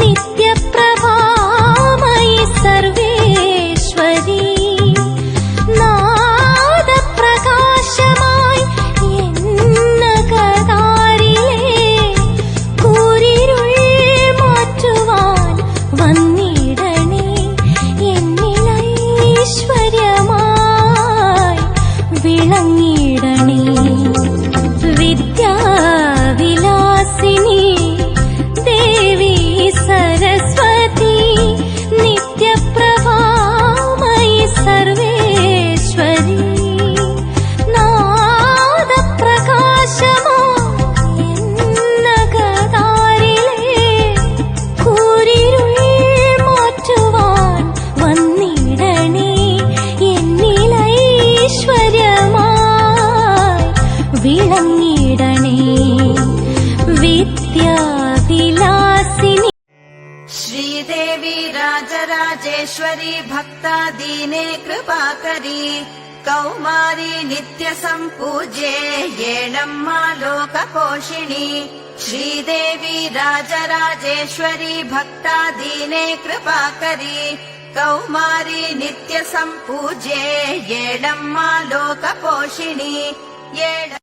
നിത്യപ്രഭാമയി സർവേശ്വരി. നാദപ്രകാശമായി എന്നകതാരിലെ കൂരിരുൾ മാറ്റുവാൻ വന്നിടണേ. എന്നിലൈശ്വര്യമായി വിളങ്ങിടണേ. श्रीदेवी राजराजेश्वरी भक्ता दीने कृपाकरी कौमारी नित्यसम्पूज्ये येणम्मा लोकपोषिणी। श्रीदेवी राजराजेश्वरी भक्ता दीने कृपाकरी कौमारी नित्यसम्पूज्ये येणम्मा लोकपोषिणी। येण